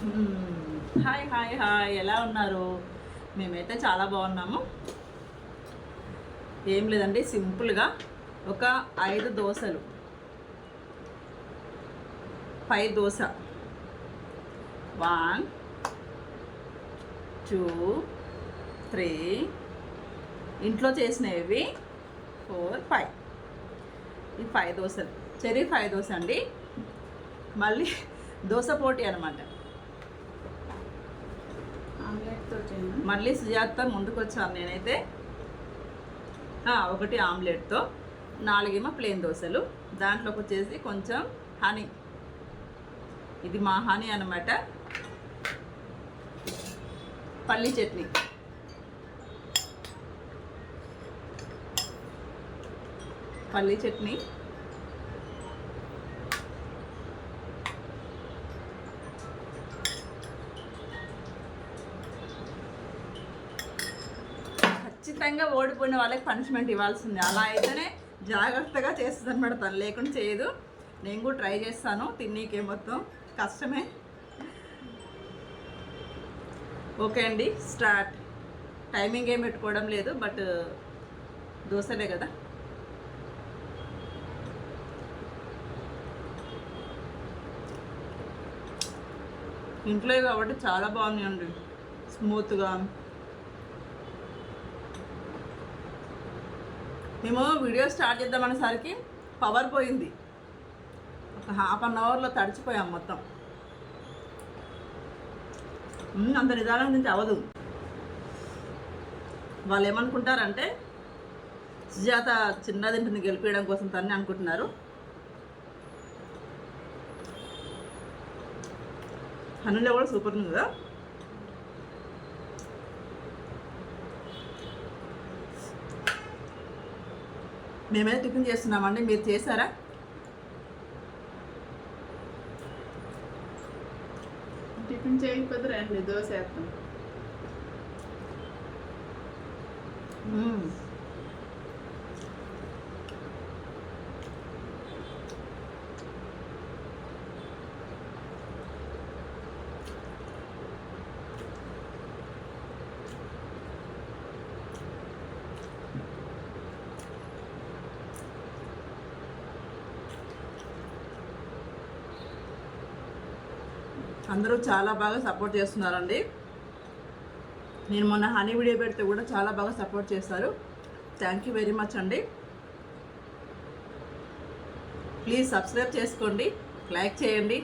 Hi hi hi. ఎలా ఉన్నారు? మేమైతే చాలా బాగున్నాము. ఏం లేదండి సింపుల్గా ఒక ఐదు దోశలు. పై దోశ. One two three. ఇంట్లో చేసినవి ఫోర్ ఫైవ్. ఈ ఫైవ్ దోశలు. చెరీ ఫైవ్ దోశ అండి. మళ్ళీ దోశ పోటీ అనమాట మళ్ళీ సుజాత ముందుకు వచ్చాను నేనైతే ఒకటి ఆమ్లెట్తో నాలుగేమో ప్లేన్ దోశలు. దాంట్లోకి వచ్చేసి కొంచెం హనీ. ఇది మా హనీ అనమాట పల్లి చట్నీ. పల్లి చట్నీ. ఖచ్చితంగా ఓడిపోయిన వాళ్ళకి పనిష్మెంట్ ఇవ్వాల్సిందే. అలా అయితేనే జాగ్రత్తగా చేస్తుంది అనమాట తను లేకుండా చేయదు. నేను కూడా ట్రై చేస్తాను. తిన్నీకే మొత్తం కష్టమే. ఓకే అండి. స్టార్ట్. టైమింగ్ ఏం పెట్టుకోవడం లేదు బట్ దోశలే కదా. ఇంట్లో కాబట్టి చాలా బాగున్నాయండి. స్మూత్గా మేము వీడియో స్టార్ట్ చేద్దామనేసరికి పవర్ పోయింది. ఒక హాఫ్ అన్ అవర్లో తడిచిపోయాం మొత్తం. అంత నిదానం నుంచి అవ్వదు. వాళ్ళు ఏమనుకుంటారంటే సుజాత చిన్నది ఉంటుంది గెలిపించడం కోసం తన్ని అనుకుంటున్నారు. హనులో కూడా సూపర్ ఉంది కదా? మేమైతే టిఫిన్ చేస్తున్నామండి. మీరు చేశారా? టిఫిన్ చేయకపోతే రండి దోశ వేస్తాం. అందరూ చాలా బాగా సపోర్ట్ చేస్తున్నారండి. నేను మొన్న హనీ వీడియో పెడితే కూడా చాలా బాగా సపోర్ట్ చేస్తారు థ్యాంక్ యూ వెరీ మచ్ అండి. ప్లీజ్ సబ్స్క్రైబ్ చేసుకోండి. లైక్ చేయండి.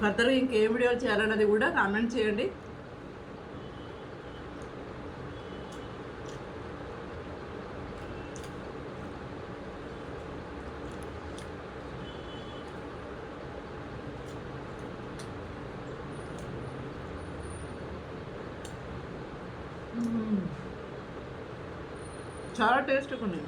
ఫర్దర్గా ఇంకేం వీడియోలు చేయాలన్నది కూడా కామెంట్ చేయండి. చాలా టేస్ట్గా ఉన్నాయి.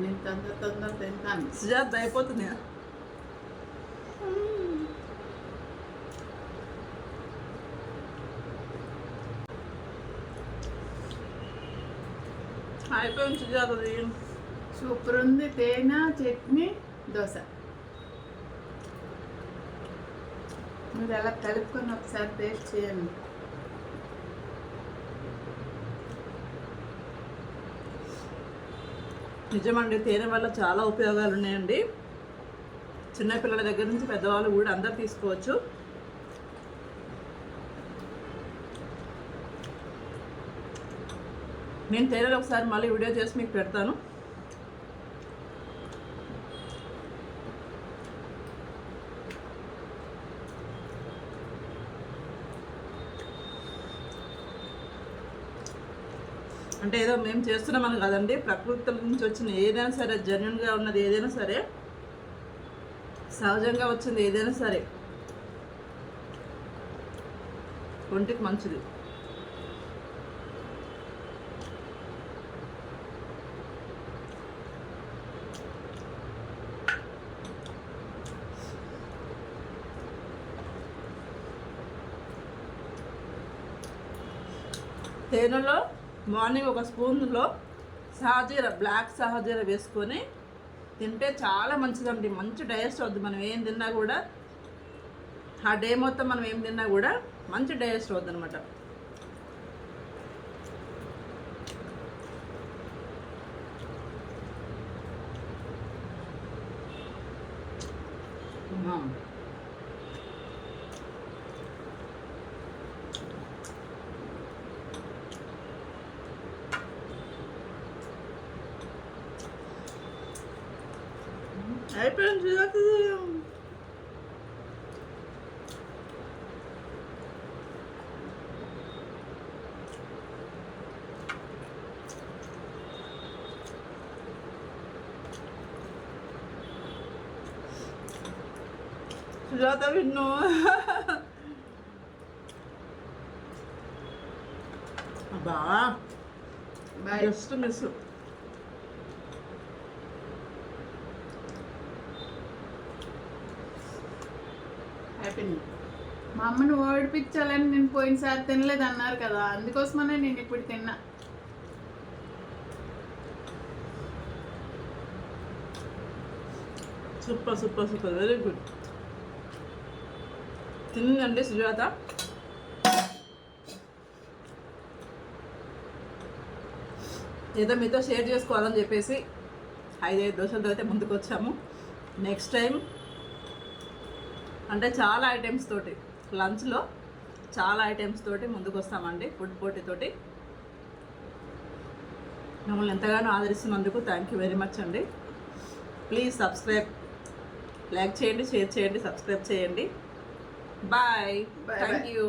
నేను తొందర తొందర తింటాను. సుజాత అయిపోతుంది అయిపోయింది సుజాతది సూపర్ ఉంది తేనె చట్నీ దోశ. మీరు అలా కలుపుకొని ఒకసారి టేస్ట్ చేయండి నిజమండి తేనె వల్ల చాలా ఉపయోగాలు ఉన్నాయండి చిన్నపిల్లల దగ్గర నుంచి పెద్దవాళ్ళు కూడా అందరు తీసుకోవచ్చు. నేను తేనెలో ఒకసారి మళ్ళీ వీడియో చేసి మీకు పెడతాను. అంటే ఏదో మేము చేస్తున్నామని కదండి ప్రకృతి నుంచి వచ్చిన ఏదైనా సరే జెన్యున్గా ఉన్నది ఏదైనా సరే సహజంగా వచ్చింది ఏదైనా సరే ఒంటికి మంచిది. తేనెలో మార్నింగ్ ఒక స్పూన్లో సహజీర బ్లాక్ సహజీర వేసుకొని తింటే చాలా మంచిదండి. మంచి డైజెస్ట్ అవుద్ది. మనం ఏం తిన్నా కూడా ఆ డే మొత్తం మనం ఏం తిన్నా కూడా మంచి డైజెస్ట్ అవుద్ది అనమాట Aí aprendi a fazer. Já tá vindo. Bah. Vai. Eu estou me అయిపోయింది మా అమ్మని ఓడిపించాలని నేను పోయినసారి తినలేదు అన్నారు కదా అందుకోసమనే నేను ఇప్పుడు తిన్నా. Super super super very good. తిందండి Sujatha. ఏదో మీతో షేర్ చేసుకోవాలని చెప్పేసి ఐదైదు దోశలతో అయితే ముందుకు వచ్చాము నెక్స్ట్ టైం అంటే చాలా ఐటమ్స్ తోటి లంచ్లో చాలా ఐటమ్స్ తోటి ముందుకు వస్తామండి ఫుడ్ పోటీతోటి మమ్మల్ని ఎంతగానో ఆదరిస్తున్నందుకు థ్యాంక్ యూ వెరీ మచ్ అండి. ప్లీజ్ సబ్స్క్రైబ్ లైక్ చేయండి షేర్ చేయండి సబ్స్క్రైబ్ చేయండి. Bye thank. యూ